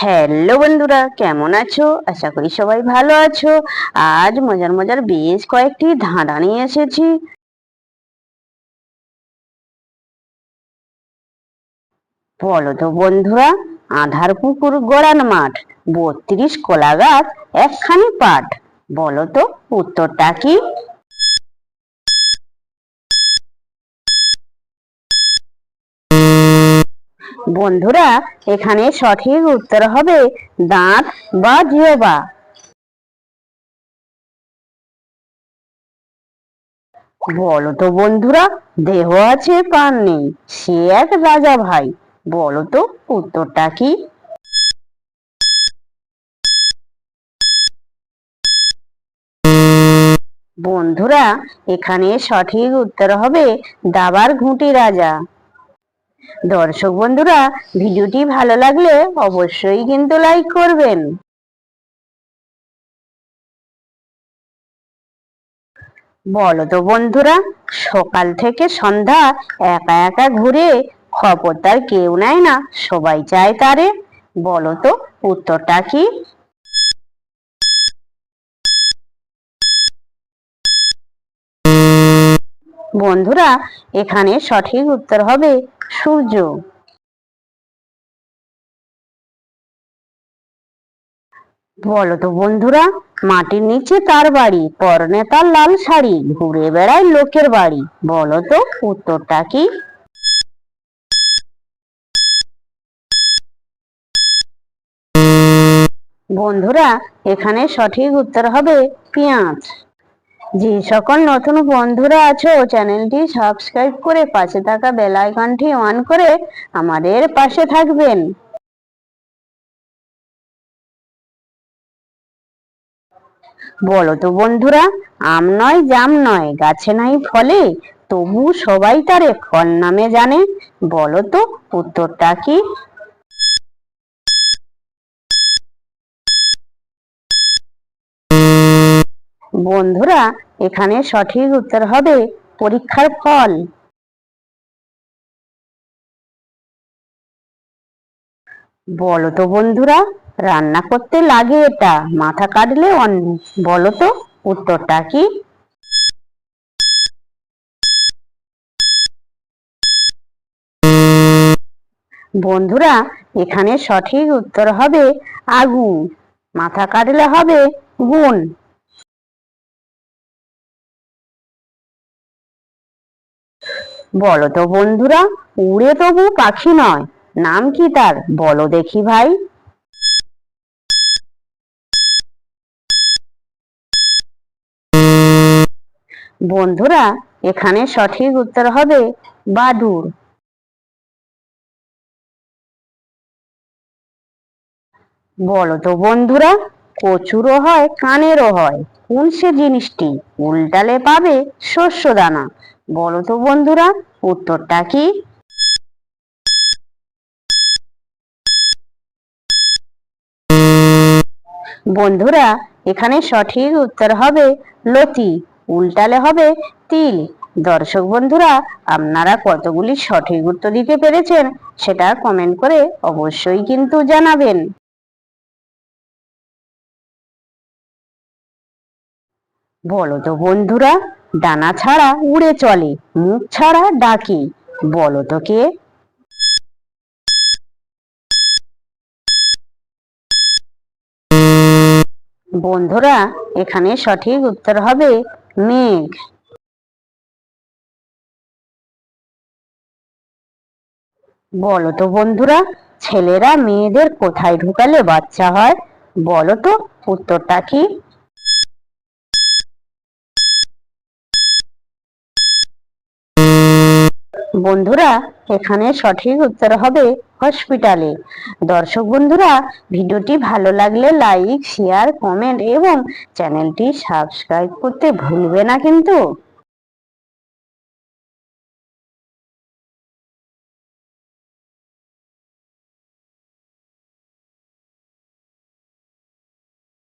Hello বন্ধুরা, কেমন আছো? আশা করি সবাই ভালো আছো। আজ মজার মজার বেশ কয়েকটি ধাঁধা নিয়ে এসেছি। বলো তো বন্ধুরা, আধার পুকুর গড়ান মাঠ, বত্রিশ কলা গাছ একখানি পাট বলো তো উত্তরটা কি? বন্ধুরা, এখানে সঠিক উত্তর হবে দাঁত বা জিহবা। বলো তো বন্ধুরা, দেহ আছে প্রাণ নেই? সে এক রাজা ভাই। বলো তো, উত্তরটা কি? বন্ধুরা, এখানে সঠিক উত্তর হবে দাবার ঘুঁটি রাজা। দর্শক বন্ধুরা, ভিডিওটি ভালো লাগলে অবশ্যই কিন্তু লাইক করবেন। বলো তো বন্ধুরা, সকাল থেকে সন্ধ্যা একা একা ঘুরে খবর তার কেউ নেয় না, সবাই চায় তারে। বলো তো, উত্তরটা কি? বন্ধুরা, এখানে সঠিক উত্তর হবে সূর্য। বলো তো বন্ধুরা, মাটির নিচে তার বাড়ি, পরনে তার লাল শাড়ি, ঘুরে বেড়ায় লোকের বাড়ি, বলো তো উত্তরটা কি? বন্ধুরা, এখানে সঠিক উত্তর হবে পেঁয়াজ। যে সকল নতুন বন্ধুরা আছো, চ্যানেলটি সাবস্ক্রাইব করে পাশে থাকা বেল আইকনটি অন করে আমাদের পাশে থাকবেন। বলো তো বন্ধুরা, আম নয়, জাম নয়, গাছে নাই ফলে, তবু সবাই তারে ফল নামে জানে। বলো তো, উত্তরটা কি? বন্ধুরা এখানে সঠিক উত্তর হবে পরীক্ষার ফল। বলো তো বন্ধুরা, রান্না করতে লাগে এটা, মাথা কাটলে অন্য বলো তো উত্তরটা কি? বন্ধুরা, এখানে সঠিক উত্তর হবে আগুন, মাথা কাটলে হবে গুণ। বলো তো বন্ধুরা, উড়ে তবু পাখি নয়। নাম কি তার? বলো দেখি ভাই। বন্ধুরা, এখানে সঠিক উত্তর হবে বাদুর বলো তো বন্ধুরা কচুরও হয়, কানেরও হয়। কোন সে জিনিসটি? উল্টালে পাবে শস্য দানা বলো তো বন্ধুরা, উত্তরটা কি? বন্ধুরা, এখানে সঠিক উত্তর হবে লতি, উল্টালে হবে তিল। দর্শক বন্ধুরা, আপনারা কতগুলি সঠিক উত্তর দিতে পেরেছেন সেটা কমেন্ট করে অবশ্যই কিন্তু জানাবেন। বলো তো বন্ধুরা ডানা ছাড়া উড়ে চলে, মুখ ছাড়া ডাকে, বলো তো কে? বন্ধুরা, এখানে সঠিক উত্তর হবে মেঘ। বলো তো বন্ধুরা, ছেলেরা মেয়েদের কোথায় ঢুকালে বাচ্চা হয়? বলো তো, উত্তরটা কি? বন্ধুরা, এখানে সঠিক উত্তর হবে হসপিটালে। দর্শক বন্ধুরা, ভিডিওটি ভালো লাগলে লাইক, শেয়ার, কমেন্ট এবং চ্যানেলটি সাবস্ক্রাইব করতে ভুলবে না কিন্তু।